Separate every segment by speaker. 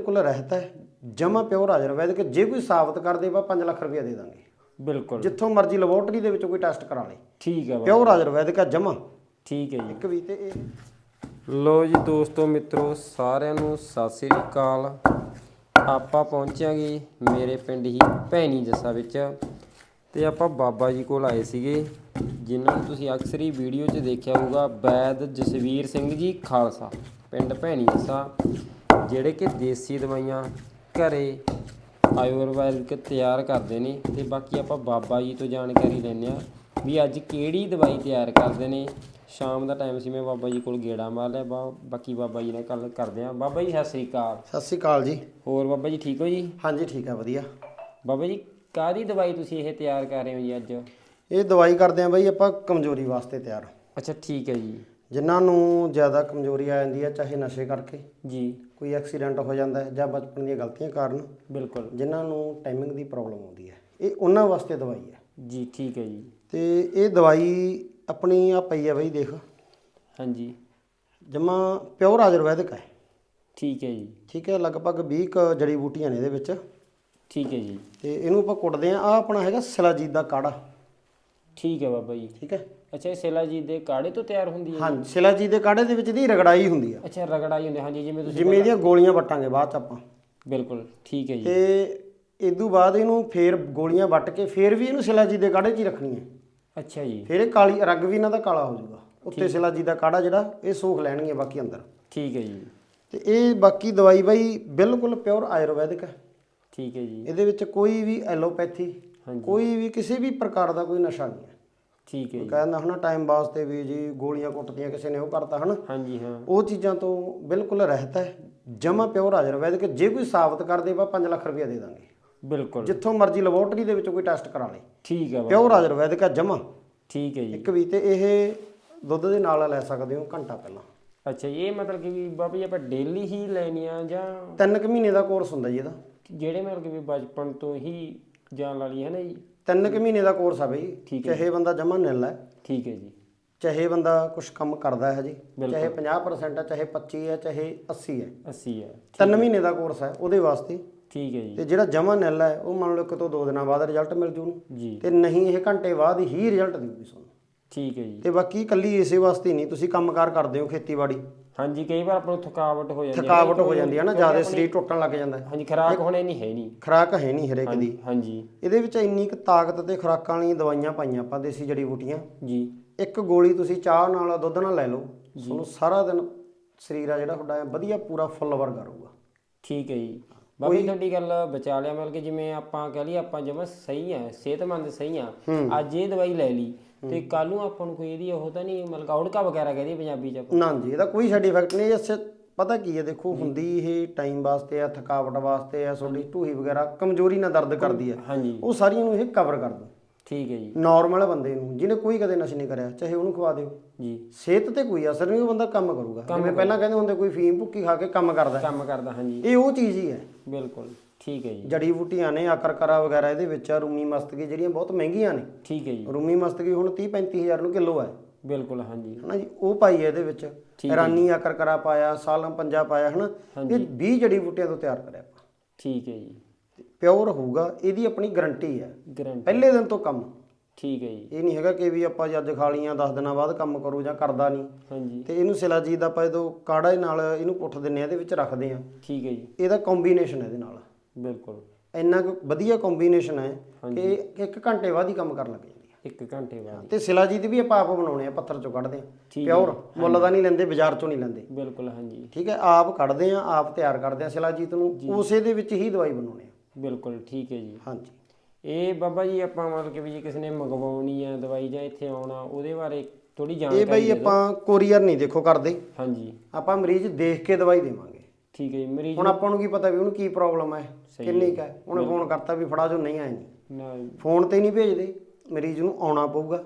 Speaker 1: ਬਿਲਕੁਲ ਰਹਿਤ ਹੈ। ਜਮਾ ਪਿਓਰ ਹਾਜ਼ਰ ਵੈਦਿਕ ਜੇ ਕੋਈ ਸਾਬਤ ਕਰ ਦੇ ਬਾ 5 ਲੱਖ ਰੁਪਇਆ ਦੇ ਦਾਂਗੇ।
Speaker 2: ਬਿਲਕੁਲ।
Speaker 1: ਜਿੱਥੋਂ ਮਰਜ਼ੀ ਲੈਬੋਰਟਰੀ ਦੇ ਵਿੱਚੋਂ ਕੋਈ ਟੈਸਟ ਕਰਾ ਲੇ।
Speaker 2: ਠੀਕ ਹੈ ਬਾਬਾ
Speaker 1: ਪਿਓਰ ਹਾਜ਼ਰ ਵੈਦਿਕ ਹੈ ਜਮਾ।
Speaker 2: ਠੀਕ ਹੈ ਜੀ।
Speaker 1: ਇੱਕ ਵੀ ਤੇ ਇਹ
Speaker 2: ਲੋ ਜੀ ਦੋਸਤੋ ਮਿੱਤਰੋ ਸਾਰਿਆਂ ਨੂੰ ਸਤਿ ਸ੍ਰੀ ਅਕਾਲ। ਆਪਾਂ ਪਹੁੰਚਾਂਗੇ ਮੇਰੇ ਪਿੰਡ ਹੀ ਭੈਣੀ ਜੱਸਾ ਵਿੱਚ। ਤੇ ਆਪਾਂ ਬਾਬਾ ਜੀ ਕੋਲ ਆਏ ਸੀਗੇ ਜਿਨ੍ਹਾਂ ਨੂੰ ਤੁਸੀਂ ਅਕਸਰ ਹੀ ਵੀਡੀਓ 'ਚ ਦੇਖਿਆ ਹੋਊਗਾ ਵੈਦ ਜਸਵੀਰ ਸਿੰਘ ਜੀ ਖਾਲਸਾ ਪਿੰਡ ਭੈਣੀ ਜੱਸਾ। ਜਿਹੜੇ ਕਿ ਦੇਸੀ ਦਵਾਈਆਂ ਘਰੇ ਆਯੁਰਵੈਦਿਕ ਤਿਆਰ ਕਰਦੇ ਨੇ ਤੇ ਬਾਕੀ ਆਪਾਂ ਬਾਬਾ ਜੀ ਤੋਂ ਜਾਣਕਾਰੀ ਲੈਂਦੇ ਆ ਵੀ ਅੱਜ ਕਿਹੜੀ ਦਵਾਈ ਤਿਆਰ ਕਰਦੇ ਨੇ। ਸ਼ਾਮ ਦਾ ਟਾਈਮ ਸੀ ਮੈਂ ਬਾਬਾ ਜੀ ਕੋਲ ਗੇੜਾ ਮਾਰ ਲਿਆ ਬਾ- ਬਾਕੀ ਬਾਬਾ ਜੀ ਨਾਲ ਗੱਲ ਕਰਦੇ ਆ ਬਾਬਾ ਜੀ ਸਤਿ ਸ੍ਰੀ ਅਕਾਲ।
Speaker 1: ਸਤਿ ਸ੍ਰੀ ਅਕਾਲ ਜੀ।
Speaker 2: ਹੋਰ ਬਾਬਾ ਜੀ ਠੀਕ ਹੋ ਜੀ?
Speaker 1: ਹਾਂਜੀ ਠੀਕ ਹੈ ਵਧੀਆ।
Speaker 2: ਬਾਬਾ ਜੀ ਕਾਹਦੀ ਦਵਾਈ ਤੁਸੀਂ ਇਹ ਤਿਆਰ ਕਰ ਰਹੇ ਹੋ ਜੀ ਅੱਜ?
Speaker 1: ਇਹ ਦਵਾਈ ਕਰਦੇ ਆ ਬਈ ਆਪਾਂ ਕਮਜ਼ੋਰੀ ਵਾਸਤੇ ਤਿਆਰ।
Speaker 2: ਅੱਛਾ ਠੀਕ ਹੈ ਜੀ।
Speaker 1: ਜਿਨ੍ਹਾਂ ਨੂੰ ਜ਼ਿਆਦਾ ਕਮਜ਼ੋਰੀ ਆ ਜਾਂਦੀ ਹੈ ਚਾਹੇ ਨਸ਼ੇ ਕਰਕੇ।
Speaker 2: ਜੀ।
Speaker 1: ਕੋਈ ਐਕਸੀਡੈਂਟ ਹੋ ਜਾਂਦਾ ਹੈ ਜਾਂ ਬਚਪਨ ਦੀਆਂ ਗਲਤੀਆਂ ਕਾਰਨ
Speaker 2: ਬਿਲਕੁਲ।
Speaker 1: ਜਿਨ੍ਹਾਂ ਨੂੰ ਟਾਈਮਿੰਗ ਦੀ ਪ੍ਰੋਬਲਮ ਆਉਂਦੀ ਹੈ। ਇਹ ਉਹਨਾਂ ਵਾਸਤੇ ਦਵਾਈ ਹੈ।
Speaker 2: ਜੀ ਠੀਕ ਹੈ ਜੀ।
Speaker 1: ਤੇ ਇਹ ਦਵਾਈ ਆਪਣੀ ਆ ਪਈ ਹੈ ਬਈ ਦੇਖ।
Speaker 2: ਹਾਂਜੀ।
Speaker 1: ਜਮਾ ਪਿਓਰ ਆਯੁਰਵੈਦਿਕ ਹੈ।
Speaker 2: ਠੀਕ ਹੈ ਜੀ।
Speaker 1: ਠੀਕ ਹੈ ਲਗਭਗ 20 ਕ ਜੜੀ ਬੂਟੀਆਂ ਨੇ ਇਹਦੇ ਵਿੱਚ।
Speaker 2: ਠੀਕ ਹੈ ਜੀ।
Speaker 1: ਤੇ ਇਹਨੂੰ ਆਪਾਂ ਕੁੱਟਦੇ ਆ ਆ ਆਪਣਾ ਹੈਗਾ ਸਿਲਾਜੀਤ ਦਾ ਕਾੜਾ।
Speaker 2: ਠੀਕ ਹੈ ਬਾਬਾ ਜੀ।
Speaker 1: ਠੀਕ ਹੈ।
Speaker 2: ਅੱਛਾ ਇਹ ਸੇਲਾ ਜੀ ਦੇ ਕਾੜੇ ਤੋਂ ਤਿਆਰ ਹੁੰਦੀ ਹੈ
Speaker 1: ਹਾਂਜੀ ਸਿਲਾਜੀਤ ਦੇ ਕਾੜੇ ਦੇ ਵਿੱਚ ਦੀ ਰਗੜਾਈ ਹੁੰਦੀ ਆ।
Speaker 2: ਅੱਛਾ ਰਗੜਾਈ ਹੁੰਦੇ ਹਾਂਜੀ ਜਿਵੇਂ ਤੁਸੀਂ
Speaker 1: ਜਿਵੇਂ ਇਹਦੀਆਂ ਗੋਲੀਆਂ ਵੱਟਾਂਗੇ ਬਾਅਦ ਚ ਆਪਾਂ।
Speaker 2: ਬਿਲਕੁਲ ਠੀਕ ਹੈ ਜੀ।
Speaker 1: ਤੇ ਇਦੋਂ ਬਾਅਦ ਇਹਨੂੰ ਫੇਰ ਗੋਲੀਆਂ ਵੱਟ ਕੇ ਫੇਰ ਵੀ ਇਹਨੂੰ ਸਿਲਾਜੀਤ ਦੇ ਕਾੜੇ 'ਚ ਹੀ ਰੱਖਣੀ ਹੈ।
Speaker 2: ਅੱਛਾ ਜੀ।
Speaker 1: ਫਿਰ ਇਹ ਕਾਲੀ ਰੰਗ ਵੀ ਇਹਨਾਂ ਦਾ ਕਾਲਾ ਹੋ ਜਾਊਗਾ। ਉੱਤੇ ਸਿਲਾਜੀਤ ਦਾ ਕਾੜਾ ਜਿਹੜਾ ਇਹ ਸੋਖ ਲੈਣਗੇ ਬਾਕੀ ਅੰਦਰ।
Speaker 2: ਠੀਕ ਹੈ ਜੀ।
Speaker 1: ਤੇ ਇਹ ਬਾਕੀ ਦਵਾਈ ਬਾਈ ਬਿਲਕੁਲ ਪਿਓਰ ਆਯੁਰਵੈਦਿਕ ਹੈ।
Speaker 2: ਠੀਕ ਹੈ ਜੀ।
Speaker 1: ਇਹਦੇ ਵਿੱਚ ਕੋਈ ਵੀ ਐਲੋਪੈਥੀ। ਕੋਈ ਵੀ ਕਿਸੇ ਵੀ ਪ੍ਰਕਾਰ ਦਾ ਕੋਈ ਨਸ਼ਾ ਨਹੀਂ ਹੈ।
Speaker 2: ਠੀਕ ਹੈ ਜੀ।
Speaker 1: ਕਹਿੰਦਾ ਹਨਾ ਟਾਈਮ ਵਾਸਤੇ ਵੀ ਜੀ ਗੋਲੀਆਂ ਕੁੱਟਦੀਆਂ ਕਿਸੇ ਨੇ ਉਹ ਕਰਤਾ ਹਨਾ।
Speaker 2: ਹਾਂਜੀ ਹਾਂ।
Speaker 1: ਉਹ ਚੀਜ਼ਾਂ ਤੋਂ ਬਿਲਕੁਲ ਰਹਿਤ ਹੈ। ਜਮਾ ਪਿਓਰ ਆਯੁਰਵੈਦਿਕ ਜੇ ਕੋਈ ਸਾਬਤ ਕਰ ਦੇ ਬਾ 5 ਲੱਖ ਰੁਪਇਆ ਦੇ ਦਾਂਗੇ।
Speaker 2: ਬਿਲਕੁਲ।
Speaker 1: ਜਿੱਥੋਂ ਮਰਜ਼ੀ ਲੈਬੋਰਟਰੀ ਦੇ ਵਿੱਚੋਂ ਕੋਈ ਟੈਸਟ ਕਰਾ ਲੇ।
Speaker 2: ਠੀਕ ਹੈ ਬਾਬਾ
Speaker 1: ਪਿਓਰ ਆਯੁਰਵੈਦਿਕ ਹੈ ਜਮਾ।
Speaker 2: ਠੀਕ ਹੈ ਜੀ।
Speaker 1: ਇੱਕ ਵੀ ਤੇ ਇਹ ਦੁੱਧ ਦੇ ਨਾਲ ਲੈ ਸਕਦੇ ਹੋ ਘੰਟਾ ਪਹਿਲਾਂ।
Speaker 2: ਅੱਛਾ ਜੀ, ਇਹ ਮਤਲਬ ਕਿ ਵੀ ਬਾਬਾ ਜੀ ਆਪਾਂ ਡੇਲੀ ਹੀ ਲੈਣੀ ਆ ਜਾਂ
Speaker 1: ਤਿੰਨ ਕੁ ਮਹੀਨੇ ਦਾ ਕੋਰਸ ਹੁੰਦਾ ਜੀ ਇਹਦਾ।
Speaker 2: ਜਿਹੜੇ ਮਤਲਬ ਕਿ ਵੀ ਬਚਪਨ ਤੋਂ ਹੀ ਜਾਣ ਵਾਲੀ ਹੈ ਨਾ ਜੀ?
Speaker 1: ਤਿੰਨ ਕੁ ਮਹੀਨੇ ਦਾ ਕੋਰਸ ਆ ਬਈ
Speaker 2: ਠੀਕ
Speaker 1: ਚਾਹੇ ਬੰਦਾ ਜਮਾ ਨਿਲ ਹੈ।
Speaker 2: ਠੀਕ ਹੈ ਜੀ।
Speaker 1: ਚਾਹੇ ਬੰਦਾ ਕੁਝ ਕੰਮ ਕਰਦਾ ਹੈ ਜੀ
Speaker 2: ਬਿਲਕੁਲ।
Speaker 1: ਚਾਹੇ 50% ਹੈ ਚਾਹੇ 25 ਹੈ ਚਾਹੇ 80 ਹੈ।
Speaker 2: 80 ਹੈ।
Speaker 1: ਤਿੰਨ ਮਹੀਨੇ ਦਾ ਕੋਰਸ ਹੈ ਉਹਦੇ ਵਾਸਤੇ।
Speaker 2: ਠੀਕ ਹੈ ਜੀ।
Speaker 1: ਤੇ ਜਿਹੜਾ ਜਮਾ ਨਿਲ ਹੈ ਉਹ ਮੰਨ ਲਓ ਇੱਕ ਤੋਂ ਦੋ ਦਿਨਾਂ ਬਾਅਦ ਰਿਜ਼ਲਟ ਮਿਲ ਜੂ ਉਹਨੂੰ।
Speaker 2: ਜੀ।
Speaker 1: ਤੇ ਨਹੀਂ ਇਹ ਘੰਟੇ ਬਾਅਦ ਹੀ ਰਿਜ਼ਲਟ ਦੇਊਗੀ ਤੁਹਾਨੂੰ।
Speaker 2: ਠੀਕ ਹੈ ਜੀ।
Speaker 1: ਤੇ ਬਾਕੀ ਇਕੱਲੀ ਇਸੇ ਵਾਸਤੇ ਨਹੀਂ ਤੁਸੀਂ ਕੰਮਕਾਰ ਕਰਦੇ ਹੋ ਖੇਤੀਬਾੜੀ।
Speaker 2: ਹਾਂਜੀ ਕਈ ਵਾਰ ਆਪਾਂ ਨੂੰ ਥਕਾਵਟ ਹੋ ਜਾਂਦੀ ਹੈ
Speaker 1: ਥਕਾਵਟ ਹੋ ਜਾਂਦੀ ਹੈ ਨਾ ਜ਼ਿਆਦਾ ਸਰੀਰ ਟੁੱਟਣ ਲੱਗ ਜਾਂਦਾ ਹੈ।
Speaker 2: ਹਾਂਜੀ ਖਰਾਕ ਹੋਣੇ ਨਹੀਂ ਹੈ ਨਹੀਂ।
Speaker 1: ਖੁਰਾਕ ਹੈ ਨਹੀਂ ਹਰੇਕ ਦੀ।
Speaker 2: ਹਾਂਜੀ।
Speaker 1: ਇਹਦੇ ਵਿੱਚ ਇੰਨੀ ਕੁ ਤਾਕਤ ਤੇ ਖੁਰਾਕਾਂ ਵਾਲੀਆਂ ਦਵਾਈਆਂ ਪਾਈਆਂ ਆਪਾਂ ਦੇਸੀ ਜੜੀ ਬੂਟੀਆਂ।
Speaker 2: ਜੀ।
Speaker 1: ਇੱਕ ਗੋਲੀ ਤੁਸੀਂ ਚਾਹ ਨਾਲ ਦੁੱਧ ਨਾਲ ਲੈ ਲਓ ਤੁਹਾਨੂੰ ਸਾਰਾ ਦਿਨ ਸਰੀਰ ਆ ਜਿਹੜਾ ਤੁਹਾਡਾ ਐਂ ਵਧੀਆ ਪੂਰਾ ਫੁੱਲ ਵਰਗਾ ਰਹੂਗਾ।
Speaker 2: ਠੀਕ ਹੈ ਜੀ। ਬਾਬਾ ਜੀ ਤੁਹਾਡੀ ਗੱਲ ਬਚਾ ਲਿਆ ਮਤਲਬ ਕਿ ਜਿਵੇਂ ਆਪਾਂ ਕਹ ਲਈ ਆਪਾਂ ਜਮਾ ਸਹੀ ਆ ਸਿਹਤਮੰਦ ਸਹੀ ਆ। ਅੱਜ ਇਹ ਦਵਾਈ ਲੈ ਲਈ। ਤੇ ਕੱਲ ਨੂੰ ਆਪਾਂ ਨੂੰ ਕੋਈ ਇਹਦੀ ਉਹ ਤਾਂ ਨਹੀਂ ਮਤਲਬ ਔੜਕਾ ਵਗੈਰਾ ਕਹਦੀ ਪੰਜਾਬੀ ਚ ਆਪਾਂ
Speaker 1: ਨਾ। ਜੀ ਇਹਦਾ ਕੋਈ ਸਾਈਡ ਇਫੈਕਟ ਨਹੀਂ ਇਸ ਪਤਾ ਕੀ ਹੈ ਦੇਖੋ ਹੁੰਦੀ ਇਹ ਟਾਈਮ ਵਾਸਤੇ ਆ ਥਕਾਵਟ ਵਾਸਤੇ ਆ ਤੁਹਾਡੀ ਢੂਹੀ ਵਗੈਰਾ ਕਮਜ਼ੋਰੀ ਨਾਲ ਦਰਦ ਕਰਦੀ ਹੈ।
Speaker 2: ਹਾਂਜੀ।
Speaker 1: ਉਹ ਸਾਰੀਆਂ ਨੂੰ ਇਹ ਕਵਰ ਕਰ ਦੂ
Speaker 2: ਠੀਕ ਹੈ ਜੀ।
Speaker 1: ਨਾਰਮਲ ਬੰਦੇ ਨੂੰ ਜਿਹਨੇ ਕੋਈ ਕਦੇ ਨਸ਼ਾ ਨਹੀਂ ਕਰਿਆ ਚਾਹੇ ਉਹਨੂੰ ਖਵਾ ਦਿਓ।
Speaker 2: ਜੀ।
Speaker 1: ਸਿਹਤ ਤੇ ਕੋਈ ਅਸਰ ਨਹੀਂ ਉਹ ਬੰਦਾ ਕੰਮ ਕਰੂਗਾ। ਜਿਵੇਂ ਪਹਿਲਾਂ ਕਹਿੰਦੇ ਹੁੰਦੇ ਕੋਈ ਫੀਮ ਭੁੱਕੀ ਖਾ ਕੇ ਕੰਮ ਕਰਦਾ।
Speaker 2: ਕੰਮ ਕਰਦਾ ਹਾਂਜੀ।
Speaker 1: ਇਹ ਉਹ ਚੀਜ਼ ਹੀ ਹੈ।
Speaker 2: ਬਿਲਕੁਲ। ਠੀਕ ਹੈ ਜੀ।
Speaker 1: ਜੜੀ ਬੂਟੀਆਂ ਨੇ ਆਕਰਕਰਾ ਵਗੈਰਾ ਇਹਦੇ ਵਿੱਚ ਆ ਰੂਮੀ ਮਸਤਕੀ ਜਿਹੜੀਆਂ ਬਹੁਤ ਮਹਿੰਗੀਆਂ ਨੇ।
Speaker 2: ਠੀਕ ਹੈ ਜੀ।
Speaker 1: ਰੂਮੀ ਮਸਤਕੀ ਹੁਣ 30 35000 ਨੂੰ ਕਿਲੋ ਹੈ।
Speaker 2: ਬਿਲਕੁਲ ਹਾਂਜੀ।
Speaker 1: ਹਨਾ ਜੀ ਉਹ ਪਾਈ ਹੈ ਇਹਦੇ ਵਿੱਚ। ਇਰਾਨੀ ਆਕਰਕਰਾ ਪਾਇਆ ਸਾਲਮ ਪੰਜਾ ਪਾਇਆ ਹਨਾ। ਇਹ 20 ਜੜੀ ਬੂਟੀਆਂ ਤੋਂ ਤਿਆਰ ਕਰਿਆ ਆਪਾਂ।
Speaker 2: ਠੀਕ ਹੈ ਜੀ।
Speaker 1: ਪਿਓਰ ਹੋਊਗਾ ਇਹਦੀ ਆਪਣੀ ਗਾਰੰਟੀ ਹੈ।
Speaker 2: ਗਰੰਟੀ।
Speaker 1: ਪਹਿਲੇ ਦਿਨ ਤੋਂ ਕੰਮ।
Speaker 2: ਠੀਕ ਹੈ ਜੀ।
Speaker 1: ਇਹ ਨਹੀਂ ਹੈਗਾ ਕਿ ਵੀ ਆਪਾਂ ਅੱਜ ਖਾ ਲੀਆਂ 10 ਦਿਨਾਂ ਬਾਅਦ ਕੰਮ ਕਰੂ ਜਾਂ ਕਰਦਾ ਨਹੀਂ।
Speaker 2: ਹਾਂਜੀ।
Speaker 1: ਤੇ ਇਹਨੂੰ ਸਿਲਾਜੀਤ ਦਾ ਆਪਾਂ ਜਦੋਂ ਕਾੜਾ ਨਾਲ ਇਹਨੂੰ ਪੁੱਠ ਦਿੰਨੇ ਆ ਇਹਦੇ ਵਿੱਚ ਰੱਖਦੇ ਆ
Speaker 2: ਠੀਕ ਹੈ ਜੀ।
Speaker 1: ਇਹਦਾ ਕੰਬੀਨੇਸ਼ਨ ਇਹਦੇ ਨਾਲ।
Speaker 2: ਬਿਲਕੁਲ।
Speaker 1: ਇੰਨਾ ਕੁ ਵਧੀਆ ਕੰਬੀਨੇਸ਼ਨ ਹੈ ਕਿ ਇੱਕ ਘੰਟੇ ਬਾਅਦ ਹੀ ਕੰਮ ਕਰਨ ਲੱਗ ਜਾਂਦੀ ਹੈ।
Speaker 2: ਇੱਕ ਘੰਟੇ ਬਾਅਦ
Speaker 1: ਤੇ ਸਿਲਾਜੀਤ ਵੀ ਆਪਾਂ ਆਪ ਬਣਾਉਣੇ ਆ ਪੱਥਰ ਚੋਂ ਕੱਢਦੇ ਆ। ਪਿਓਰ ਮੁੱਲ ਦਾ ਨਹੀਂ ਲੈਂਦੇ ਬਾਜ਼ਾਰ ਚੋਂ ਨਹੀਂ ਲੈਂਦੇ।
Speaker 2: ਬਿਲਕੁਲ ਹਾਂਜੀ।
Speaker 1: ਠੀਕ ਹੈ ਆਪ ਕੱਢਦੇ ਆ ਆਪ ਤਿਆਰ ਕਰਦੇ ਆ ਸਿਲਾਜੀਤ ਨੂੰ। ਉਸੇ ਦੇ ਵਿੱਚ ਹੀ ਦਵਾਈ ਬਣਾਉਣੇ ਆ।
Speaker 2: ਬਿਲਕੁਲ ਠੀਕ ਹੈ ਜੀ।
Speaker 1: ਹਾਂਜੀ।
Speaker 2: ਇਹ ਬਾਬਾ ਜੀ ਆਪਾਂ ਮਤਲਬ ਕਿ ਵੀ ਜੇ ਕਿਸੇ ਨੇ ਮੰਗਵਾਉਣੀ ਆ ਦਵਾਈ ਜਾਂ ਇੱਥੇ ਆਉਣਾ ਉਹਦੇ ਬਾਰੇ ਥੋੜੀ
Speaker 1: ਇਹ
Speaker 2: ਜਾਣਕਾਰੀ
Speaker 1: ਬਈ ਆਪਾਂ ਕੋਰੀਅਰ ਨਹੀਂ ਦੇਖੋ ਕਰਦੇ।
Speaker 2: ਹਾਂਜੀ।
Speaker 1: ਆਪਾਂ ਮਰੀਜ਼ ਦੇਖ ਕੇ ਦਵਾਈ ਦੇਵਾਂਗੇ।
Speaker 2: ਠੀਕ ਹੈ ਜੀ ਮਰੀਜ਼
Speaker 1: ਹੁਣ ਆਪਾਂ ਨੂੰ ਕੀ ਪਤਾ ਵੀ ਉਹਨੂੰ ਕੀ ਪ੍ਰੋਬਲਮ ਹੈ ਕਿੰਨੀ ਕੁ ਹੈ। ਉਹਨੇ ਫੋਨ ਕਰਤਾ ਵੀ ਫੜਾ ਜੋ ਨਹੀਂ ਆਏ ਨਹੀਂ
Speaker 2: ਨਾ
Speaker 1: ਫੋਨ ਤੇ ਨਹੀਂ ਭੇਜਦੇ ਮਰੀਜ਼ ਨੂੰ ਆਉਣਾ ਪਊਗਾ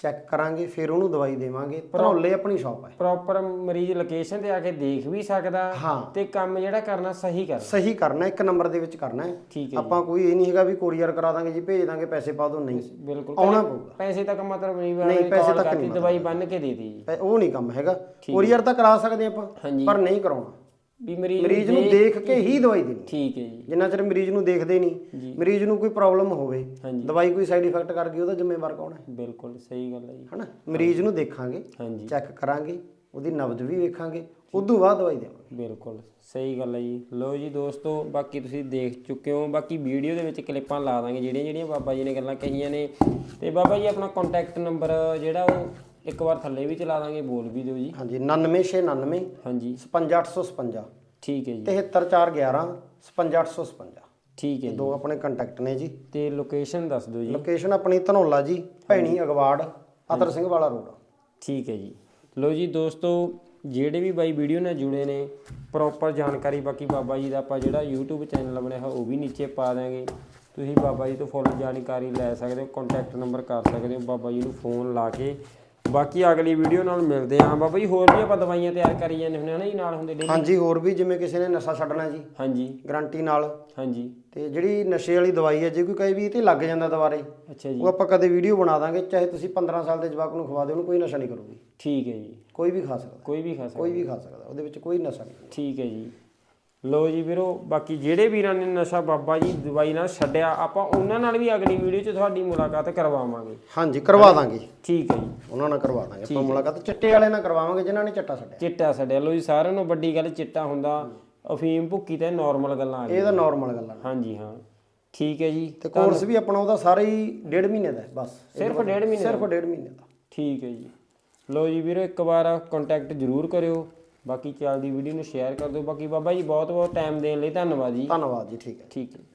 Speaker 1: ਚੈੱਕ ਕਰਾਂਗੇ ਫਿਰ ਉਹਨੂੰ ਦਵਾਈ ਦੇਵਾਂਗੇ ਧਨੌਲੇ ਆਪਣੀ ਸ਼ਾਪ ਹੈ।
Speaker 2: ਪ੍ਰੋਪਰ ਮਰੀਜ਼ ਲੋਕੇਸ਼ਨ ਤੇ ਆ ਕੇ ਦੇਖ ਵੀ ਸਕਦਾ
Speaker 1: ਹਾਂ।
Speaker 2: ਤੇ ਕੰਮ ਜਿਹੜਾ ਕਰਨਾ ਸਹੀ ਕਰ
Speaker 1: ਸਹੀ ਕਰਨਾ ਇੱਕ ਨੰਬਰ ਦੇ ਵਿੱਚ ਕਰਨਾ ਹੈ।
Speaker 2: ਠੀਕ ਹੈ
Speaker 1: ਆਪਾਂ ਕੋਈ ਇਹ ਨਹੀਂ ਹੈਗਾ ਵੀ ਕੋਰੀਅਰ ਕਰਾ ਦਾਂਗੇ ਜੀ ਭੇਜ ਦਾਂਗੇ ਪੈਸੇ ਪਾ ਦੋ ਨਹੀਂ।
Speaker 2: ਬਿਲਕੁਲ।
Speaker 1: ਆਉਣਾ ਪਊਗਾ।
Speaker 2: ਪੈਸੇ ਤੱਕ ਮਤਲਬ ਨਹੀਂ
Speaker 1: ਨਹੀਂ, ਪੈਸੇ ਤੱਕ ਨਹੀਂ
Speaker 2: ਦਵਾਈ ਬੰਨ ਕੇ ਦੇ ਦਿੱਤੀ ਜੀ।
Speaker 1: ਪੈ- ਉਹ ਨਹੀਂ ਕੰਮ ਹੈਗਾ। ਕੋਰੀਅਰ ਤਾਂ ਕਰਾ ਸਕਦੇ ਆਪਾਂ
Speaker 2: ਹਾਂਜੀ।
Speaker 1: ਪਰ ਨਹੀਂ ਕਰਾਉਣਾ।
Speaker 2: ਵੀ ਮਰੀਜ਼
Speaker 1: ਮਰੀਜ਼ ਨੂੰ ਦੇਖ ਕੇ ਹੀ ਦਵਾਈ ਦੇਣੀ।
Speaker 2: ਠੀਕ ਹੈ ਜੀ।
Speaker 1: ਜਿੰਨਾ ਚਿਰ ਮਰੀਜ਼ ਨੂੰ ਦੇਖਦੇ ਨਹੀਂ ਮਰੀਜ਼ ਨੂੰ ਕੋਈ ਪ੍ਰੋਬਲਮ ਹੋਵੇ। ਦਵਾਈ ਕੋਈ ਸਾਈਡ ਇਫੈਕਟ ਕਰ ਗਈ ਉਹਦਾ ਜ਼ਿੰਮੇਵਾਰ ਕੌਣ ਹੈ?
Speaker 2: ਬਿਲਕੁਲ ਸਹੀ ਗੱਲ ਹੈ ਜੀ।
Speaker 1: ਹਨਾ? ਮਰੀਜ਼ ਨੂੰ ਦੇਖਾਂਗੇ ਚੈੱਕ ਕਰਾਂਗੇ ਉਹਦੀ ਨਬਜ਼ ਵੀ ਵੇਖਾਂਗੇ ਉਦੋਂ ਬਾਅਦ ਦਵਾਈ ਦੇਵਾਂਗੇ।
Speaker 2: ਬਿਲਕੁਲ ਸਹੀ ਗੱਲ ਹੈ ਜੀ। ਲੋ ਜੀ ਦੋਸਤੋ ਬਾਕੀ ਤੁਸੀਂ ਦੇਖ ਚੁੱਕੇ ਹੋ। ਬਾਕੀ ਵੀਡੀਓ ਦੇ ਵਿੱਚ ਕਲਿੱਪਾਂ ਲਾ ਦਾਂਗੇ ਜਿਹੜੀਆਂ ਜਿਹੜੀਆਂ ਬਾਬਾ ਜੀ ਨੇ ਗੱਲਾਂ ਕਹੀਆਂ ਨੇ। ਤੇ ਬਾਬਾ ਜੀ ਆਪਣਾ ਕੰਟੈਕਟ ਨੰਬਰ ਜਿਹੜਾ ਉਹ ਇੱਕ ਵਾਰ ਥੱਲੇ ਵੀ ਚਲਾ ਦਾਂਗੇ ਬੋਲ ਵੀ ਦਿਓ ਜੀ।
Speaker 1: ਹਾਂਜੀ 99699
Speaker 2: ਹਾਂਜੀ।
Speaker 1: 55856
Speaker 2: ਠੀਕ ਹੈ ਜੀ।
Speaker 1: 73411 55856
Speaker 2: ਠੀਕ ਹੈ ਜੀ।
Speaker 1: ਦੋ ਆਪਣੇ ਕੰਟੈਕਟ ਨੇ ਜੀ।
Speaker 2: ਤੇ ਲੋਕੇਸ਼ਨ ਦੱਸ ਦਿਓ ਜੀ।
Speaker 1: ਲੋਕੇਸ਼ਨ ਆਪਣੀ ਧਨੌਲਾ ਜੀ ਭੈਣੀ ਅਗਵਾੜ ਅਤਰ ਸਿੰਘ ਵਾਲਾ ਰੋਡ।
Speaker 2: ਠੀਕ ਹੈ ਜੀ। ਲੋ ਜੀ ਦੋਸਤੋ ਜਿਹੜੇ ਵੀ ਬਾਈ ਵੀਡੀਓ ਨਾਲ ਜੁੜੇ ਨੇ ਪ੍ਰੋਪਰ ਜਾਣਕਾਰੀ ਬਾਕੀ ਬਾਬਾ ਜੀ ਦਾ ਆਪਾਂ ਜਿਹੜਾ YouTube ਚੈਨਲ ਬਣਿਆ ਹੈ ਉਹ ਵੀ ਨੀਚੇ ਪਾ ਦਾਂਗੇ ਤੁਸੀਂ ਬਾਬਾ ਜੀ ਤੋਂ ਫੁੱਲ ਜਾਣਕਾਰੀ ਲੈ ਸਕਦੇ ਹੋ ਕੰਟੈਕਟ ਨੰਬਰ ਕਰ ਸਕਦੇ ਹੋ ਬਾਬਾ ਜੀ ਨੂੰ ਫੋਨ ਲਾ ਕੇ। ਬਾਕੀ ਅਗਲੀ ਵੀਡੀਓ ਨਾਲ ਮਿਲਦੇ ਹਾਂ। ਬਾਬਾ ਜੀ ਹੋਰ ਵੀ ਆਪਾਂ ਦਵਾਈਆਂ ਤਿਆਰ ਕਰੀ ਜਾਂਦੇ ਹੁੰਦੇ ਹਾਂ ਨਾ ਜੀ ਨਾਲ ਹੁੰਦੇ ਡੇਲੀ
Speaker 1: ਹਾਂਜੀ ਹੋਰ ਵੀ ਜਿਵੇਂ ਕਿਸੇ ਨੇ ਨਸ਼ਾ ਛੱਡਣਾ ਜੀ।
Speaker 2: ਹਾਂਜੀ।
Speaker 1: ਗਾਰੰਟੀ ਨਾਲ।
Speaker 2: ਹਾਂਜੀ।
Speaker 1: ਤੇ ਜਿਹੜੀ ਨਸ਼ੇ ਵਾਲੀ ਦਵਾਈ ਹੈ ਜੇ ਕੋਈ ਕਹੇ ਵੀ ਇਹ ਤੇ ਲੱਗ ਜਾਂਦਾ ਦੁਬਾਰੇ
Speaker 2: ਅੱਛਾ ਜੀ।
Speaker 1: ਉਹ ਆਪਾਂ ਕਦੇ ਵੀਡੀਓ ਬਣਾ ਦਾਂਗੇ ਚਾਹੇ ਤੁਸੀਂ 15 ਸਾਲ ਦੇ ਜਵਾਕ ਨੂੰ ਖਵਾ ਦਿਓ ਉਹਨੂੰ ਕੋਈ ਨਸ਼ਾ ਨਹੀਂ ਕਰੂਗੀ।
Speaker 2: ਠੀਕ ਹੈ ਜੀ।
Speaker 1: ਕੋਈ ਵੀ ਖਾ ਸਕਦਾ।
Speaker 2: ਕੋਈ ਵੀ ਖਾ ਸਕਦਾ।
Speaker 1: ਕੋਈ ਵੀ ਖਾ ਸਕਦਾ ਉਹਦੇ ਵਿੱਚ ਕੋਈ ਨਸ਼ਾ ਨਹੀਂ।
Speaker 2: ਠੀਕ ਹੈ ਜੀ। ਲੋ ਜੀ ਵੀਰੋ ਬਾਕੀ ਜਿਹੜੇ ਵੀਰਾਂ ਨੇ ਨਸ਼ਾ ਬਾਬਾ ਜੀ ਦਵਾਈ ਨਾਲ ਛੱਡਿਆ ਆਪਾਂ ਉਹਨਾਂ ਨਾਲ ਵੀ ਅਗਲੀ ਵੀਡੀਓ 'ਚ ਤੁਹਾਡੀ ਮੁਲਾਕਾਤ ਕਰਵਾਵਾਂਗੇ।
Speaker 1: ਹਾਂਜੀ ਕਰਵਾ ਦਾਂਗੇ।
Speaker 2: ਠੀਕ ਹੈ ਜੀ।
Speaker 1: ਉਹਨਾਂ ਨਾਲ ਕਰਵਾ ਦਾਂਗੇ। ਆਪਾਂ ਮੁਲਾਕਾਤ ਚਿੱਟੇ ਵਾਲੇ ਨਾਲ ਕਰਵਾਵਾਂਗੇ ਜਿਨ੍ਹਾਂ ਨੇ ਚਿੱਟਾ ਛੱਡਿਆ।
Speaker 2: ਚਿੱਟਾ ਛੱਡਿਆ। ਲੋ ਜੀ ਸਾਰਿਆਂ ਨੂੰ ਵੱਡੀ ਗੱਲ ਚਿੱਟਾ ਹੁੰਦਾ। ਅਫੀਮ ਭੁੱਕੀ ਤੇ ਨਾਰਮਲ ਗੱਲਾਂ ਆ
Speaker 1: ਇਹ
Speaker 2: ਗਈਆਂ।
Speaker 1: ਤਾਂ ਨਾਰਮਲ ਗੱਲਾਂ
Speaker 2: ਹਾਂਜੀ ਹਾਂ। ਠੀਕ ਹੈ ਜੀ।
Speaker 1: ਤੇ ਕੋਰਸ ਵੀ ਆਪਣਾ ਉਹਦਾ ਸਾਰਾ ਹੀ ਡੇਢ ਮਹੀਨੇ ਦਾ ਬਸ।
Speaker 2: ਸਿਰਫ ਡੇਢ ਮਹੀਨੇ
Speaker 1: ਸਿਰਫ ਡੇਢ ਮਹੀਨੇ ਦਾ।
Speaker 2: ਠੀਕ ਹੈ ਜੀ। ਲੋ ਜੀ ਵੀਰੋ ਇੱਕ ਵਾਰ ਕੰਟੈਕਟ ਜ਼ਰੂਰ ਕਰਿਓ। ਬਾਕੀ ਚੱਲਦੀ ਵੀਡੀਓ ਨੂੰ ਸ਼ੇਅਰ ਕਰ ਦਿਓ। ਬਾਕੀ ਬਾਬਾ ਜੀ ਬਹੁਤ ਬਹੁਤ ਟਾਈਮ ਦੇਣ ਲਈ ਧੰਨਵਾਦ ਜੀ।
Speaker 1: ਧੰਨਵਾਦ ਜੀ ਠੀਕ ਹੈ।
Speaker 2: ਠੀਕ ਹੈ।